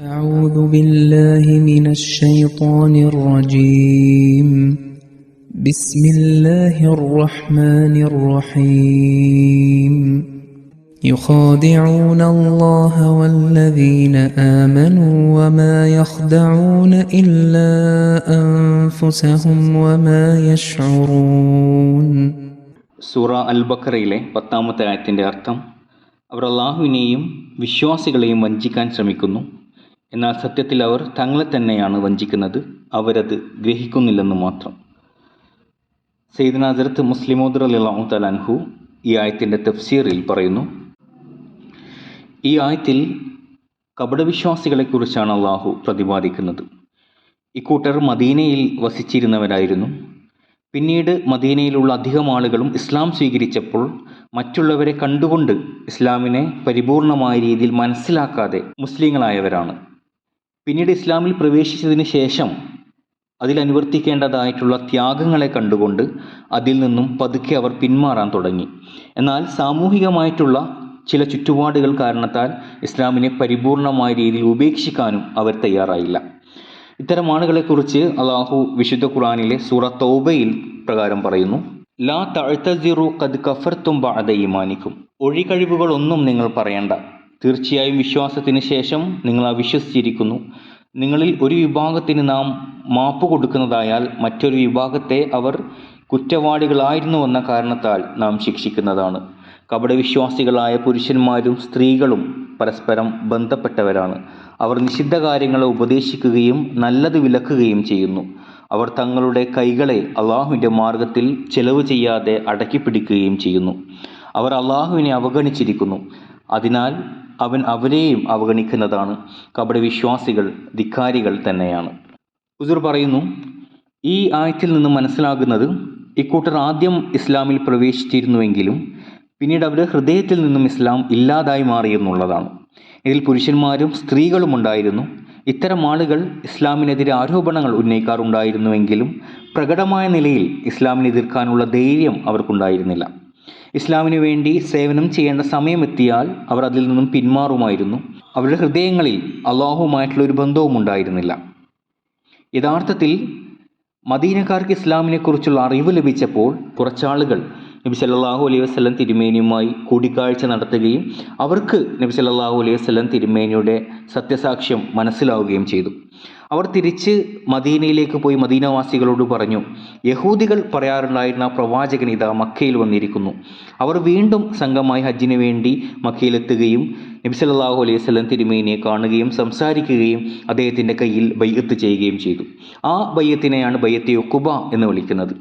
أعوذ بالله من الشيطان الرجيم بسم الله الرحمن الرحيم يخادعون الله والذين آمنوا وما يخدعون إلا أنفسهم وما يشعرون സൂറ അൽ ബക്കറയിലെ പത്താമത്തെ ആയത്തിൻ്റെ അർത്ഥം അവർ അള്ളാഹുവിനെയും വിശ്വാസികളെയും വഞ്ചിക്കാൻ ശ്രമിക്കുന്നു എന്നാൽ സത്യത്തിൽ അവർ തങ്ങളെ തന്നെയാണ് വഞ്ചിക്കുന്നത് അവരത് ഗ്രഹിക്കുന്നില്ലെന്ന് മാത്രം. സെയ്ദ് നാസരത്ത് മുസ്ലിമോദർ അലിഹു തലാൻഹു ഈ ആയത്തിന്റെ തഫ്സീറിൽ പറയുന്നു ഈ ആയത്തിൽ കപടവിശ്വാസികളെക്കുറിച്ചാണ് അള്ളാഹു പ്രതിപാദിക്കുന്നത്. ഇക്കൂട്ടർ മദീനയിൽ വസിച്ചിരുന്നവരായിരുന്നു. പിന്നീട് മദീനയിലുള്ള അധികം ആളുകളും ഇസ്ലാം സ്വീകരിച്ചപ്പോൾ മറ്റുള്ളവരെ കണ്ടുകൊണ്ട് ഇസ്ലാമിനെ പരിപൂർണമായ രീതിയിൽ മനസ്സിലാക്കാതെ മുസ്ലിങ്ങളായവരാണ്. പിന്നീട് ഇസ്ലാമിൽ പ്രവേശിച്ചതിന് ശേഷം അതിൽ അനുവർത്തിക്കേണ്ടതായിട്ടുള്ള ത്യാഗങ്ങളെ കണ്ടുകൊണ്ട് അതിൽ നിന്നും പതുക്കെ അവർ പിന്മാറാൻ തുടങ്ങി. എന്നാൽ സാമൂഹികമായിട്ടുള്ള ചില ചുറ്റുപാടുകൾ കാരണത്താൽ ഇസ്ലാമിനെ പരിപൂർണമായ രീതിയിൽ ഉപേക്ഷിക്കാനും അവർ തയ്യാറായില്ല. ഇത്തരം ആളുകളെക്കുറിച്ച് അള്ളാഹു വിശുദ്ധ ഖുറാനിലെ സൂറ തൗബയിൽ പ്രകാരം പറയുന്നു ലാ തഴുത്തസിറു കത് കഫർത്തും ബാധ ഈമാനിക്കും. ഒഴികഴിവുകളൊന്നും നിങ്ങൾ പറയണ്ട. തീർച്ചയായും വിശ്വാസത്തിന് ശേഷം നിങ്ങൾ അവിശ്വസിച്ചിരിക്കുന്നു നിങ്ങളിൽ ഒരു വിഭാഗത്തിന് നാം മാപ്പ് കൊടുക്കുന്നതായാൽ മറ്റൊരു വിഭാഗത്തെ അവർ കുറ്റവാളികളായിരുന്നുവെന്ന കാരണത്താൽ നാം ശിക്ഷിക്കുന്നതാണ്. കപടവിശ്വാസികളായ പുരുഷന്മാരും സ്ത്രീകളും പരസ്പരം ബന്ധപ്പെട്ടവരാണ്. അവർ നിഷിദ്ധ കാര്യങ്ങളെ ഉപദേശിക്കുകയും നല്ലത് വിലക്കുകയും ചെയ്യുന്നു. അവർ തങ്ങളുടെ കൈകളെ അള്ളാഹുവിന്റെ മാർഗത്തിൽ ചെലവ് ചെയ്യാതെ അടക്കിപ്പിടിക്കുകയും ചെയ്യുന്നു. അവർ അള്ളാഹുവിനെ അവഗണിച്ചിരിക്കുന്നു. അതിനാൽ അവൻ അവരെയും അവഗണിക്കുന്നതാണ്. കപടവിശ്വാസികൾ ധിക്കാരികൾ തന്നെയാണ്. ഉസുർ പറയുന്നു ഈ ആയത്തിൽ നിന്ന് മനസ്സിലാകുന്നത് ഇക്കൂട്ടർ ആദ്യം ഇസ്ലാമിൽ പ്രവേശിച്ചിരുന്നുവെങ്കിലും പിന്നീട് അവരുടെ ഹൃദയത്തിൽ നിന്നും ഇസ്ലാം ഇല്ലാതായി മാറിയെന്നുള്ളതാണ് ഇതിൽ പുരുഷന്മാരും സ്ത്രീകളും ഉണ്ടായിരുന്നു. ഇത്തരം ആളുകൾ ഇസ്ലാമിനെതിരെ ആരോപണങ്ങൾ ഉന്നയിക്കാറുണ്ടായിരുന്നുവെങ്കിലും പ്രകടമായ നിലയിൽ ഇസ്ലാമിനെ എതിർക്കാനുള്ള ധൈര്യം അവർക്കുണ്ടായിരുന്നില്ല. ഇസ്ലാമിന് വേണ്ടി സേവനം ചെയ്യേണ്ട സമയമെത്തിയാൽ അവർ അതിൽ നിന്നും പിന്മാറുമായിരുന്നു. അവരുടെ ഹൃദയങ്ങളിൽ അള്ളാഹുമായിട്ടുള്ള ഒരു ബന്ധവും ഉണ്ടായിരുന്നില്ല. യഥാർത്ഥത്തിൽ മദീനക്കാർക്ക് ഇസ്ലാമിനെക്കുറിച്ചുള്ള അറിവ് ലഭിച്ചപ്പോൾ കുറച്ചാളുകൾ നബി സല്ലാഹു അലൈഹി വസ്ലം തിരുമേനിയുമായി കൂടിക്കാഴ്ച നടത്തുകയും അവർക്ക് നബി സല്ലല്ലാഹു അലൈഹി വസ്ലം തിരുമേനിയുടെ സത്യസാക്ഷ്യം മനസ്സിലാവുകയും ചെയ്തു. അവർ തിരിച്ച് മദീനയിലേക്ക് പോയി മദീനവാസികളോട് പറഞ്ഞു യഹൂദികൾ പറയാറുണ്ടായിരുന്ന പ്രവാചകൻ ഇതാ മക്കയിൽ വന്നിരിക്കുന്നു. അവർ വീണ്ടും സംഘമായി ഹജ്ജിന് വേണ്ടി മക്കയിലെത്തുകയും നബി സല്ലല്ലാഹു അലൈഹി വസല്ലം തിരുമേനിയെ കാണുകയും സംസാരിക്കുകയും അദ്ദേഹത്തിന്റെ കയ്യിൽ ബയ്യത്ത് ചെയ്യുകയും ചെയ്തു. ആ ബയ്യത്തിനെയാണ് ബയ്യത്തെ ഒക്കുബ എന്ന് വിളിക്കുന്നത്.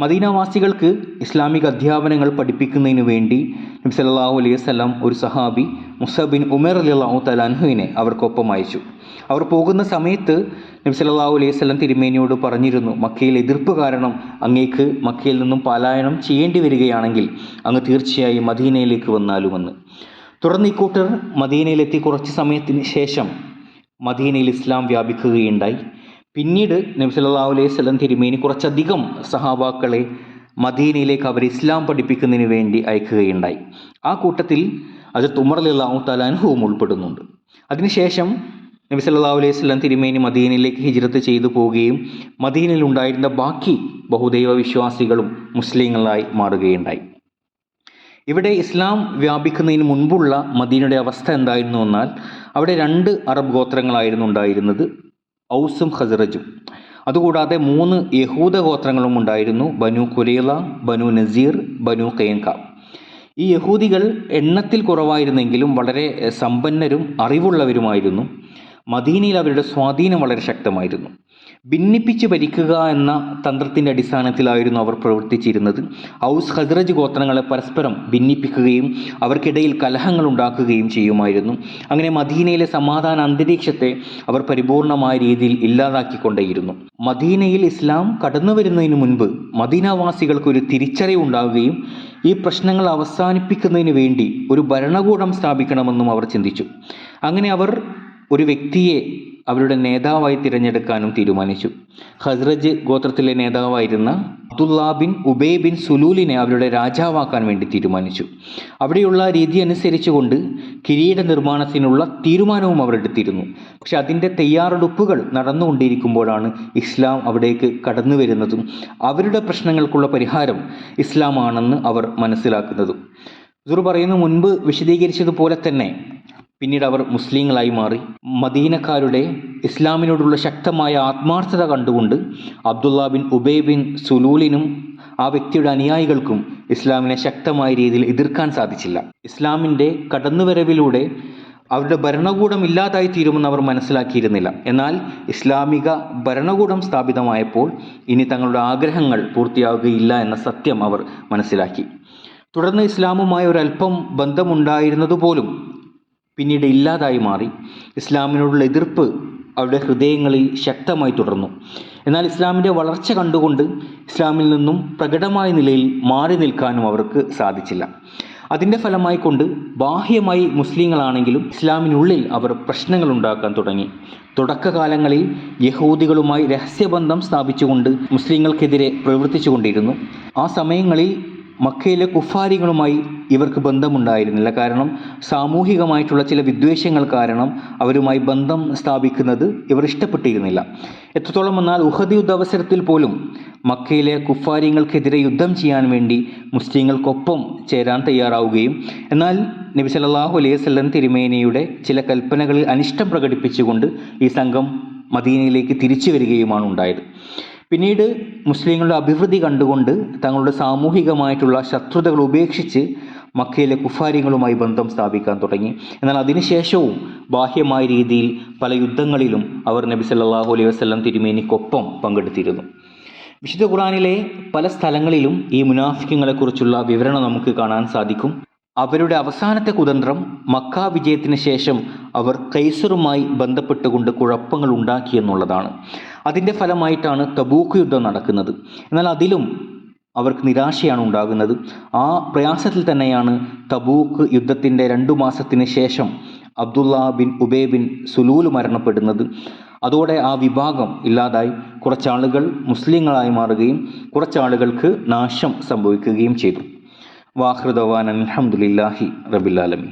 മദീനവാസികൾക്ക് ഇസ്ലാമിക അധ്യാപനങ്ങൾ പഠിപ്പിക്കുന്നതിന് വേണ്ടി നബി സല്ലാഹു അലൈഹി വസ്ലാം ഒരു സഹാബി മുസബിൻ ഉമർ അലി അള്ളാഹു തലാൻഹുവിനെ അവർക്കൊപ്പം അയച്ചു. അവർ പോകുന്ന സമയത്ത് നബി സല്ലാഹു അലൈഹി വസ്ലം തിരുമേനിയോട് പറഞ്ഞിരുന്നു മക്കയിൽ എതിർപ്പ് കാരണം അങ്ങേക്ക് മക്കയിൽ നിന്നും പലായനം ചെയ്യേണ്ടി വരികയാണെങ്കിൽ അങ്ങ് തീർച്ചയായും മദീനയിലേക്ക് വന്നാലുമെന്ന്. തുടർന്ന് ഇക്കൂട്ടർ മദീനയിലെത്തി കുറച്ച് സമയത്തിന് ശേഷം മദീനയിൽ ഇസ്ലാം വ്യാപിക്കുകയുണ്ടായി. പിന്നീട് നബി സല്ലല്ലാഹു അലൈഹി സ്വലം തിരുമേനി കുറച്ചധികം സഹാബാക്കളെ മദീനയിലേക്ക് അവർ ഇസ്ലാം പഠിപ്പിക്കുന്നതിന് വേണ്ടി അയക്കുകയുണ്ടായി. ആ കൂട്ടത്തിൽ അത് തുമർ അലിള്ളാഹു തലാൻഹുവും ഉൾപ്പെടുന്നുണ്ട്. അതിനുശേഷം നബി അലൈഹി സ്വലം തിരുമേനി മദീനയിലേക്ക് ഹിജ്രത്ത് ചെയ്തു പോവുകയും മദീനയിൽ ഉണ്ടായിരുന്ന ബാക്കി ബഹുദൈവ വിശ്വാസികളും മുസ്ലിങ്ങളായി മാറുകയുണ്ടായി. ഇവിടെ ഇസ്ലാം വ്യാപിക്കുന്നതിന് മുൻപുള്ള മദീനയുടെ അവസ്ഥ എന്തായിരുന്നു എന്നാൽ അവിടെ രണ്ട് അറബ് ഗോത്രങ്ങളായിരുന്നു ഉണ്ടായിരുന്നത്. ഔസും ഹസറജും അതുകൂടാതെ മൂന്ന് യഹൂദ ഗോത്രങ്ങളും ഉണ്ടായിരുന്നു. ബനു കുരേല ബനു നസീർ ബനു കയൻക ഈ യഹൂദികൾ എണ്ണത്തിൽ കുറവായിരുന്നെങ്കിലും വളരെ സമ്പന്നരും അറിവുള്ളവരുമായിരുന്നു. മദീനയിൽ അവരുടെ സ്വാധീനം വളരെ ശക്തമായിരുന്നു. ഭിന്നിപ്പിച്ച് ഭരിക്കുക എന്ന തന്ത്രത്തിന്റെ അടിസ്ഥാനത്തിലായിരുന്നു അവർ പ്രവർത്തിച്ചിരുന്നത്. ഔസ് ഹസ്രജ് ഗോത്രങ്ങളെ പരസ്പരം ഭിന്നിപ്പിക്കുകയും അവർക്കിടയിൽ കലഹങ്ങൾ ഉണ്ടാക്കുകയും ചെയ്യുമായിരുന്നു. അങ്ങനെ മദീനയിലെ സമാധാന അന്തരീക്ഷത്തെ അവർ പരിപൂർണമായ രീതിയിൽ ഇല്ലാതാക്കിക്കൊണ്ടേയിരുന്നു. മദീനയിൽ ഇസ്ലാം കടന്നു വരുന്നതിന് മുൻപ് മദീനവാസികൾക്ക് ഒരു തിരിച്ചറിവ് ഉണ്ടാവുകയും ഈ പ്രശ്നങ്ങൾ അവസാനിപ്പിക്കുന്നതിന് വേണ്ടി ഒരു ഭരണകൂടം സ്ഥാപിക്കണമെന്നും അവർ ചിന്തിച്ചു. അങ്ങനെ അവർ ഒരു വ്യക്തിയെ അവരുടെ നേതാവായി തിരഞ്ഞെടുക്കാനും തീരുമാനിച്ചു. ഹസ്രജ് ഗോത്രത്തിലെ നേതാവായിരുന്ന അബ്ദുല്ലാ ബിൻ ഉബേ ബിൻ സുലൂലിനെ അവരുടെ രാജാവാക്കാൻ വേണ്ടി തീരുമാനിച്ചു. അവിടെയുള്ള രീതി അനുസരിച്ചുകൊണ്ട് കിരീട നിർമ്മാണത്തിനുള്ള തീരുമാനവും അവരെടുത്തിരുന്നു പക്ഷെ അതിന്റെ തയ്യാറെടുപ്പുകൾ നടന്നുകൊണ്ടിരിക്കുമ്പോഴാണ് ഇസ്ലാം അവിടേക്ക് കടന്നു വരുന്നതും അവരുടെ പ്രശ്നങ്ങൾക്കുള്ള പരിഹാരം ഇസ്ലാമാണെന്ന് അവർ മനസ്സിലാക്കുന്നതും. സുർ പറയുന്ന മുൻപ് വിശദീകരിച്ചതുപോലെ തന്നെ പിന്നീട് അവർ മുസ്ലിങ്ങളായി മാറി. മദീനക്കാരുടെ ഇസ്ലാമിനോടുള്ള ശക്തമായ ആത്മാർത്ഥത കണ്ടുകൊണ്ട് അബ്ദുള്ള ബിൻ ഉബേ ബിൻ സുലൂലിനും ആ വ്യക്തിയുടെ അനുയായികൾക്കും ഇസ്ലാമിനെ ശക്തമായ രീതിയിൽ എതിർക്കാൻ സാധിച്ചില്ല. ഇസ്ലാമിന്റെ കടന്നുവരവിലൂടെ അവരുടെ ഭരണകൂടം ഇല്ലാതായി തീരുമെന്ന് അവർ മനസ്സിലാക്കിയിരുന്നില്ല. എന്നാൽ ഇസ്ലാമിക ഭരണകൂടം സ്ഥാപിതമായപ്പോൾ ഇനി തങ്ങളുടെ ആഗ്രഹങ്ങൾ പൂർത്തിയാവുകയില്ല എന്ന സത്യം അവർ മനസ്സിലാക്കി. തുടർന്ന് ഇസ്ലാമുമായി ഒരല്പം ബന്ധമുണ്ടായിരുന്നതുപോലും പിന്നീട് ഇല്ലാതായി മാറി. ഇസ്ലാമിനോടുള്ള എതിർപ്പ് അവരുടെ ഹൃദയങ്ങളിൽ ശക്തമായി തുടർന്നു. എന്നാൽ ഇസ്ലാമിന്റെ വളർച്ച കണ്ടുകൊണ്ട് ഇസ്ലാമിൽ നിന്നും പ്രകടമായ നിലയിൽ മാറി നിൽക്കാനും അവർക്ക് സാധിച്ചില്ല. അതിന്റെ ഫലമായി കൊണ്ട് ബാഹ്യമായി മുസ്ലിങ്ങളാണെങ്കിലും ഇസ്ലാമിനുള്ളിൽ അവർ പ്രശ്നങ്ങൾ ഉണ്ടാക്കാൻ തുടങ്ങി. തുടക്കകാലങ്ങളിൽ യഹൂദികളുമായി രഹസ്യബന്ധം സ്ഥാപിച്ചുകൊണ്ട് മുസ്ലിങ്ങൾക്കെതിരെ പ്രവർത്തിച്ചുകൊണ്ടിരുന്നു. ആ സമയങ്ങളിൽ മക്കയിലെ കുഫാരികളുമായി ഇവർക്ക് ബന്ധമുണ്ടായിരുന്നില്ല. കാരണം സാമൂഹികമായിട്ടുള്ള ചില വിദ്വേഷങ്ങൾ കാരണം അവരുമായി ബന്ധം സ്ഥാപിക്കുന്നത് ഇവർ ഇഷ്ടപ്പെട്ടിരുന്നില്ല. എത്രത്തോളം എന്നാൽ ഉഹദ് യുദ്ധ അവസരത്തിൽ പോലും മക്കയിലെ കുഫാരിങ്ങൾക്കെതിരെ യുദ്ധം ചെയ്യാൻ വേണ്ടി മുസ്ലിങ്ങൾക്കൊപ്പം ചേരാൻ തയ്യാറാവുകയും എന്നാൽ നബി സല്ലല്ലാഹു അലൈഹി സ്വല്ലം തിരുമേനിയുടെ ചില കൽപ്പനകളിൽ അനിഷ്ടം പ്രകടിപ്പിച്ചുകൊണ്ട് ഈ സംഘം മദീനയിലേക്ക് തിരിച്ചു വരികയുമാണ് ഉണ്ടായത്. പിന്നീട് മുസ്ലിങ്ങളുടെ അഭിവൃദ്ധി കണ്ടുകൊണ്ട് തങ്ങളുടെ സാമൂഹികമായിട്ടുള്ള ശത്രുതകൾ ഉപേക്ഷിച്ച് മക്കയിലെ കുഫാര്യങ്ങളുമായി ബന്ധം സ്ഥാപിക്കാൻ തുടങ്ങി. എന്നാൽ അതിനുശേഷവും ബാഹ്യമായ രീതിയിൽ പല യുദ്ധങ്ങളിലും അവർ നബി സല്ലാഹു അലൈഹി വസ്ലം തിരുമേനിക്കൊപ്പം പങ്കെടുത്തിരുന്നു. വിശുദ്ധ ഖുറാനിലെ പല സ്ഥലങ്ങളിലും ഈ മുനാഫിക്കങ്ങളെക്കുറിച്ചുള്ള വിവരണം നമുക്ക് കാണാൻ സാധിക്കും. അവരുടെ അവസാനത്തെ കുതന്ത്രം മക്കാ വിജയത്തിന് ശേഷം അവർ കൈസറുമായി ബന്ധപ്പെട്ടുകൊണ്ട് കുഴപ്പങ്ങൾ ഉണ്ടാക്കി എന്നുള്ളതാണ്. അതിന്റെ ഫലമായിട്ടാണ് തബൂക്ക് യുദ്ധം നടക്കുന്നത്. എന്നാൽ അതിലും അവർക്ക് നിരാശയാണ് ഉണ്ടാകുന്നത്. ആ പ്രയാസത്തിൽ തന്നെയാണ് തബൂക്ക് യുദ്ധത്തിന്റെ രണ്ടു മാസത്തിന് ശേഷം Abdullah bin Ubayy bin Salul മരണപ്പെടുന്നത്. അതോടെ ആ വിഭാഗം ഇല്ലാതായി. കുറച്ചാളുകൾ മുസ്ലിങ്ങളായി മാറുകയും കുറച്ചാളുകൾക്ക് നാശം സംഭവിക്കുകയും ചെയ്തു. വാഹൃദവാൻ അലഹമുല്ലാഹി റബിലാലമി